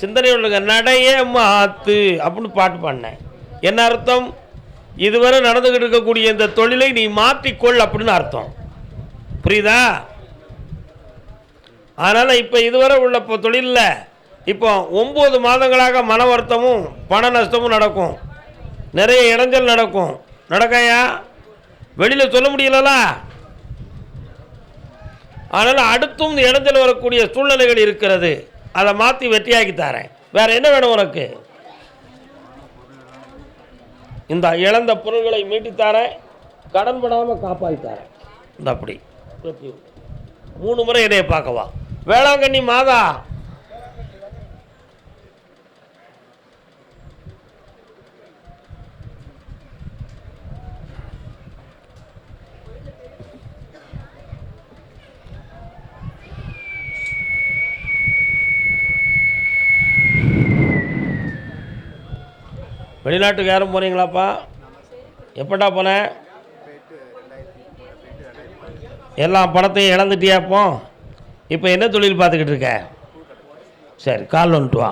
சிந்தனை உள்ளங்க நடைய மாத்து அப்படின்னு பாட்டு பாடினேன் என்ன அர்த்தம்? இதுவரை நடந்துகிட்டு இருக்கக்கூடிய இந்த தொழிலை நீ மாற்றிக்கொள் அப்படின்னு அர்த்தம். புரியுதா? அதனால் இப்போ இதுவரை உள்ள இப்போ தொழிலில் இப்போ ஒம்பது மாதங்களாக மன வருத்தமும் பண நஷ்டமும் நடக்கும். நிறைய இடைஞ்சல் நடக்கும். நடக்கையா? வெளியில் சொல்ல முடியலலா? அதனால் அடுத்தும் இடைஞ்சல் வரக்கூடிய சூழ்நிலைகள் இருக்கிறது. அதை மாற்றி வெற்றியாக்கி தரேன். வேறு என்ன வேணும் உனக்கு? இந்த இழந்த பொருள்களை மீட்டித் தரேன். கடன் படாமல் இந்த அப்படி. மூணு முறை என்னைய பார்க்கவா வேளாங்கண்ணி மாதா வெளிநாட்டுக்கு யாரும் போனீங்களாப்பா எப்படா போனேன் எல்லா பணத்தையும் இழந்துட்டியா இப்போ? இப்போ என்ன தொழில் பார்த்துக்கிட்டு இருக்க? சரி கால் வந்துட்டு வா.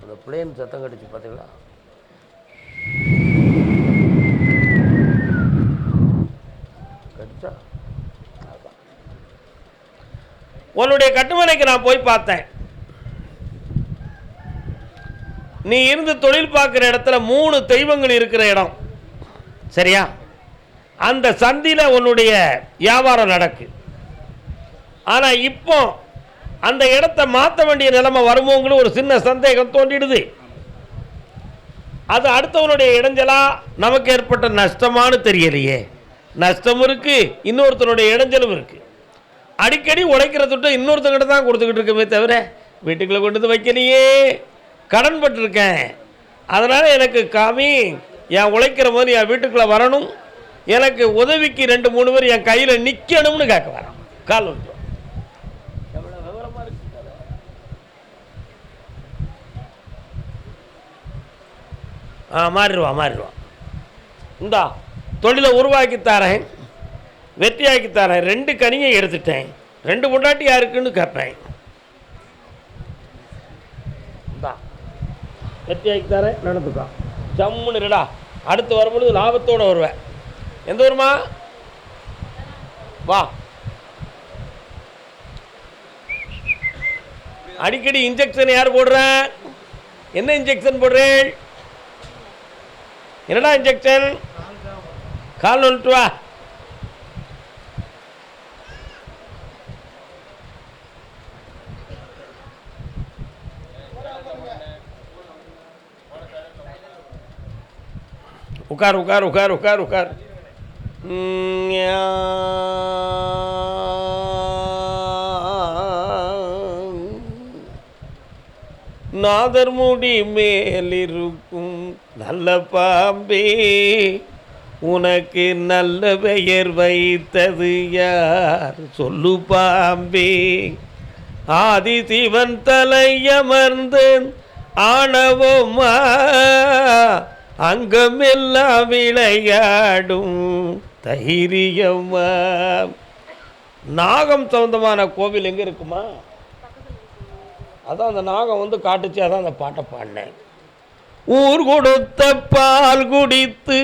அந்த பிளேன் சத்தம் கடிச்சு பார்த்தீங்களா கடிச்சா. உன்னுடைய கட்டுமனைக்கு நான் போய் பார்த்தேன். நீ இருந்து தொழில் பார்க்குற இடத்துல மூணு தெய்வங்கள் இருக்கிற இடம். சரியா? அந்த சந்தியில் உன்னுடைய வியாபாரம் நடக்கு. ஆனால் இப்போ அந்த இடத்த மாற்ற வேண்டிய நிலைமை வருமோங்கிற ஒரு சின்ன சந்தேகம் தோன்றிடுது. அது அடுத்தவனுடைய இடைஞ்சலா நமக்கு ஏற்பட்ட நஷ்டமானு தெரியலையே. நஷ்டம் இருக்கு இன்னொருத்தனுடைய இடைஞ்சலும் இருக்கு. அடிக்கடி உழைக்கிற துட்டை இன்னொருத்தங்கிட்ட தான் கொடுத்துக்கிட்டு இருக்கமே தவிர வீட்டுக்குள்ளே கொண்டு வந்து வைக்கலையே. கடன் பட்டிருக்கேன் அதனால் எனக்கு காமி என் உழைக்கிற போது என் வீட்டுக்குள்ளே வரணும். எனக்கு உதவிக்கு ரெண்டு மூணு பேர் என் கையில் நிற்கணும்னு கேட்க வரேன் கால் வந்து எவ்வளோ விவரமாக ஆ மாறிடுவா மாறிடுவா. இந்தா தொழிலை உருவாக்கி தரேன். வெற்றியாக்கி தரேன். ரெண்டு கனியை எடுத்துட்டேன். ரெண்டு பொண்டாட்டி யாருக்குன்னு கேட்பேன். இந்தா. வெற்றியாக்கி தரேன் நடந்துக்கோ. ஜம்முன்னு இருடா. அடுத்து வரும்பொழுது லாபத்தோடு வருவேன். எந்த ஊருமா? வா. அடிக்கடி இன்ஜெக்ஷன் யார் போடுறேன் என்ன இன்ஜெக்ஷன் போடுறேன் என்னடா இன்ஜெக்ஷன் கால் வந்துட்டு வா. உட்கார் உட்கார் உட்கார் உட்கார் உட்கார் ம், நாதர் முடி மேலிருக்கும் நல்ல பாம்பே உனக்கு நல்ல பெயர் வைத்தது யார்? சொல்லு பாம்பே. ஆதி சிவன் தலையமர்ந்து ஆணவமா அங்கமெல்லாம் விளையாடும் தைரியமா. நாகம் சம்பந்தமான கோவில் எங்கே இருக்குமா? அதான் அந்த நாகம் வந்து காட்டுச்சு அதான் அந்த பாட்டை பாடினேன். ஊர் கொடுத்த பால் குடித்து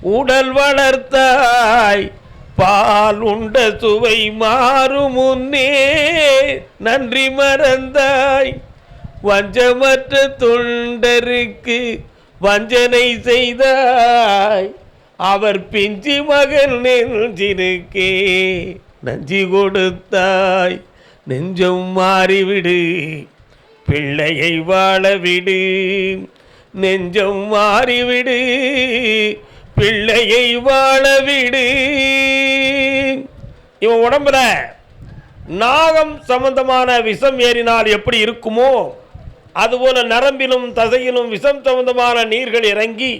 உடல் வளர்த்தாய் பால் உண்ட சுவை மாறும் முன்னே நன்றி மறந்தாய். வஞ்சமற்ற தொண்டருக்கு வஞ்சனை செய்தாய். அவர் பிஞ்சு மகன் நெஞ்சினுக்கே நஞ்சி கொடுத்தாய். நெஞ்சம் மாறிவிடு. பிள்ளையை வாழ விடு நெஞ்சம் மாறிவிடு. பிள்ளையை வாழவிடு. இவன் உடம்புல நாகம் சம்பந்தமான விஷம் ஏறினால் எப்படி இருக்குமோ அதுபோல நரம்பிலும் தசையிலும் விஷம் சம்பந்தமான நீர்கள் இறங்கி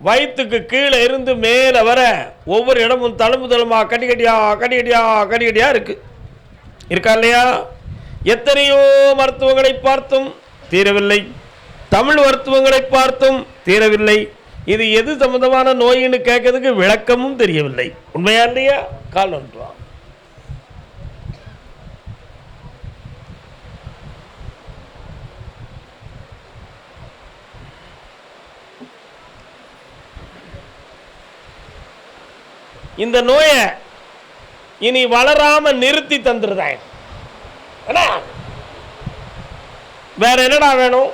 வயிற்றுக்கு கீழே இருந்து மேலே வர ஒவ்வொரு இடமும் தழும்பு தழும்பா கடி கடியா கடி கடியா கடி கடியா இருக்குது இருக்கா இல்லையா? எத்தனையோ மருத்துவங்களை பார்த்தும் தீரவில்லை. தமிழ் மருத்துவங்களை பார்த்தும் தீரவில்லை. இது எது சம்பந்தமான நோயின்னு கேட்கறதுக்கு விளக்கமும் தெரியவில்லை. உண்மையா இல்லையா? கால் வந்துட்டு இந்த நோயை இனி வளராம நிறுத்தி தந்துருதேன் வேற என்னடா வேணும்?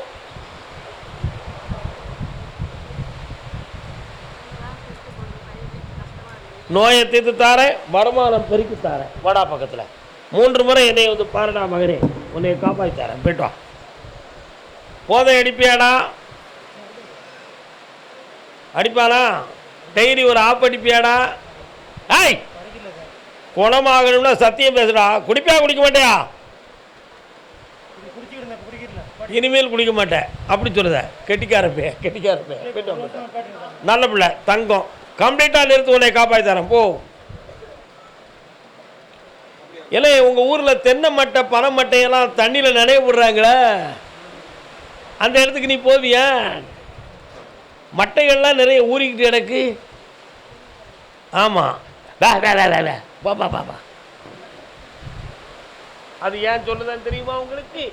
நோயை தீர்த்து தாரேன் வருமானம் பெருக்கி தாரேன். வாடா பக்கத்தில். மூன்று முறை என்னை வந்து பாருடா மகனே உன்னை காப்பாற்றி தரேன். போயிட்டு வா. போதை அடிப்பியாடா? அடிப்பானா? டெய்லி ஒரு ஆப் அடிப்பியாடா? ஏய் குணமாகணும்னா சத்தியம் பேசுடா. குடிப்பியா குடிக்க மாட்டியா? இனிமேல் குடிக்க மாட்டேன். அப்படி சொல்லுத. கெட்டிக்காரப்பே கெட்டிக்காரப்பே. நல்ல பிள்ளை தங்கம். கம்ப்ளீட்டாக நிறுத்து உன்னை காப்பாற்றி தரேன். போ. இல்லை உங்கள் ஊரில் தென்னை மட்டை பனை மட்டையெல்லாம் தண்ணியில் நனைய விடுறாங்களே அந்த இடத்துக்கு நீ போவியா? மட்டைகள்லாம் நிறைய ஊறிக்கிட்டு எனக்கு ஆமாம் வா வே வே வே வே. பாப்பா பாப்பா அது ஏன் சொல்லுதான் தெரியுமா உங்களுக்கு?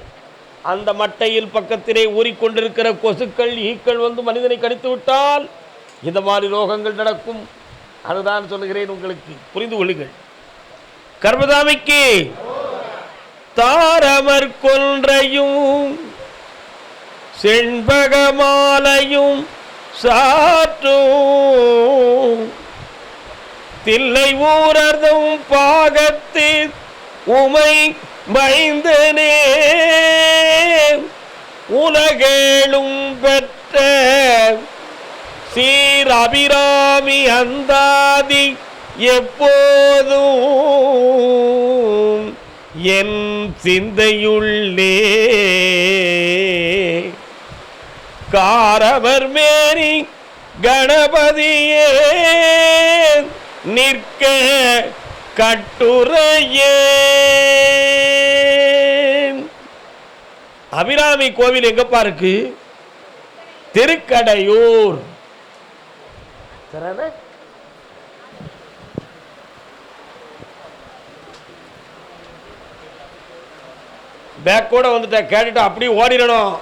அந்த மட்டையில் பக்கத்திலே ஊறிக்கொண்டிருக்கிற கொசுக்கள் ஈக்கள் வந்து மனிதனை கடித்து விட்டால் இந்த மாதிரி ரோகங்கள் நடக்கும். அதுதான் சொல்லுகிறேன் உங்களுக்கு. புரிந்து கொள்ளுங்கள். கர்மதாமிக்கு தாரமர் கொன்றையும் செண்பகமாலையும் சாற்றும் தில்லை ஊரதும் பாகத்து உமை மைந்தனே. உலகேளும் பெற்ற சீர் அபிராமி அந்தாதி எப்போதும் என் சிந்தையுள்ளே. காரவர் மேரி கணபதியே. நிற்க கட்டுரையே. அபிராமி கோவில் எங்கப்பா இருக்கு திருக்கடையூர். சரிதானே? பேக் கூட வந்துட்டேன். கேட்டுட்டு அப்படியே ஓடிடணும்.